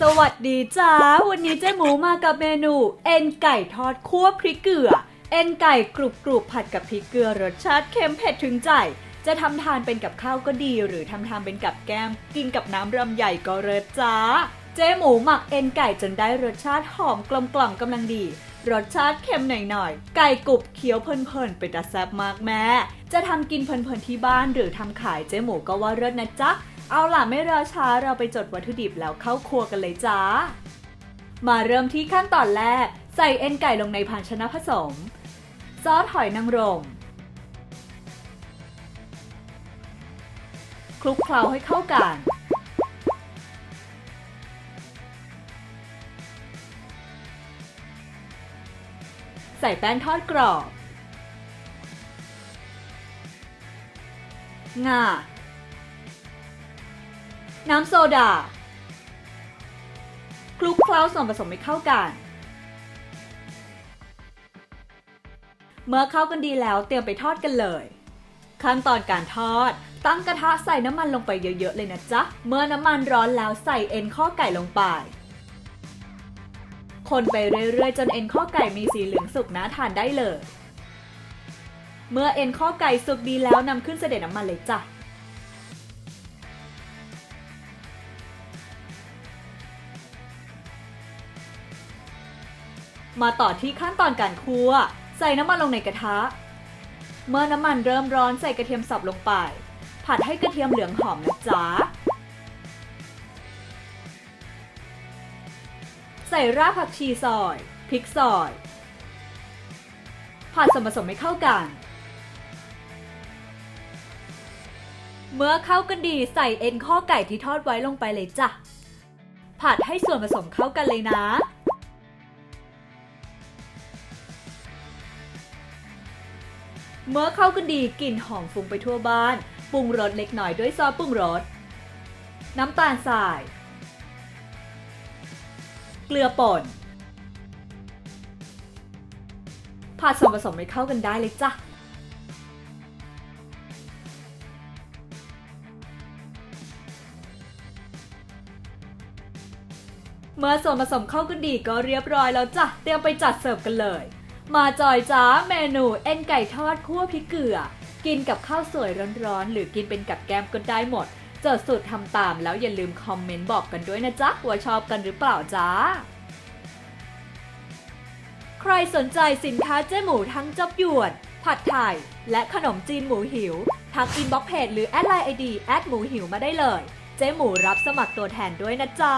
สวัสดีจ้า วันนี้เจ๊หมูมากับเมนู เอ็นไก่ทอดคั่วพริกเกลือ เอ็นไก่กรุบกรุบผัดกับพริกเกลือรสชาติเค็มเผ็ดถึงใจ จะทำทานเป็นกับข้าวก็ดี หรือทำทานเป็นกับแก้มกินกับน้ำรำใหญ่ก็เลิศจ้า เจ๊หมูหมักเอ็นไก่จนได้รสชาติหอมกลมกล่อมกำลังดี รสชาติเค็มหน่อยๆ ไก่กรุบเคี้ยวเพลินๆเป็นตาแซ่บมากแม่ จะทำกินเพลินๆที่บ้านหรือทำขายเจ๊หมูก็ว่าเลิศนะจ๊ะ เอาล่ะไม่รอช้าเราไปจดวัตถุดิบแล้วเข้าครัวกันเลยจ้า มาเริ่มที่ขั้นตอนแรก ใส่เอ็นไก่ลงในภาชนะผสม ซอสหอยนางรม คลุกเคล้าให้เข้ากันใส่แป้งทอดกรอบ งา น้ำโซดา คลุกเคล้าส่วนผสมให้เข้ากัน เมื่อเข้ากันดีแล้วเตรียมไปทอดกันเลย ขั้นตอนการทอด ตั้งกระทะใส่น้ำมันลงไปเยอะๆเลยนะจ๊ะ เมื่อน้ำมันร้อนแล้วใส่เอ็นข้อไก่ลงไป คนไปเรื่อยๆ จนเอ็นข้อไก่มีสีเหลืองสุกน่าทานได้เลย เมื่อเอ็นข้อไก่สุกดีแล้วนำขึ้นเสด็จน้ำมันเลยจ้ะ มาต่อที่ขั้นตอนการคั่ว ใส่น้ำมันลงในกระทะ เมื่อน้ำมันเริ่มร้อนใส่กระเทียมสับลงไป ผัดให้กระเทียมเหลืองหอมนะจ๊ะ ใส่รากผักชีซอย พริกซอย ผัดส่วนผสมให้เข้ากัน เมื่อเข้ากันดีใส่เอ็นข้อไก่ที่ทอดไว้ลงไปเลยจ้ะ ผัดให้ส่วนผสมเข้ากันเลยนะ เมื่อเข้ากันดีกลิ่นหอมฟุ้งไปทั่วบ้าน ปรุงรสเล็กน้อยด้วยซอสปรุงรส น้ำตาลทราย เกลือป่น ผัดส่วนผสมให้เข้ากันได้เลยจ้ะ เมื่อส่วนผสมเข้ากันดีก็เรียบร้อยแล้วจ้ะ เตรียมไปจัดเสิร์ฟกันเลย มาจอยจ้าเมนูเอ็นไก่ทอดคั่วพริกเกลือ กินกับข้าวสวยร้อนๆ หรือกินเป็นกับแกล้มก็ได้หมด เจอสูตรทำตามแล้วอย่าลืมคอมเมนต์บอกกันด้วยนะจ๊ะว่าชอบกันหรือเปล่าจ้า ใครสนใจสินค้าเจ๊หมูทั้งจับหยวน ผัดไทย และขนมจีนหมูหิว ทักอินบ็อกเพจหรือแอดไลน์ไอดีแอดหมูหิวมาได้เลย เจ๊หมูรับสมัครตัวแทนด้วยนะจ๊ะ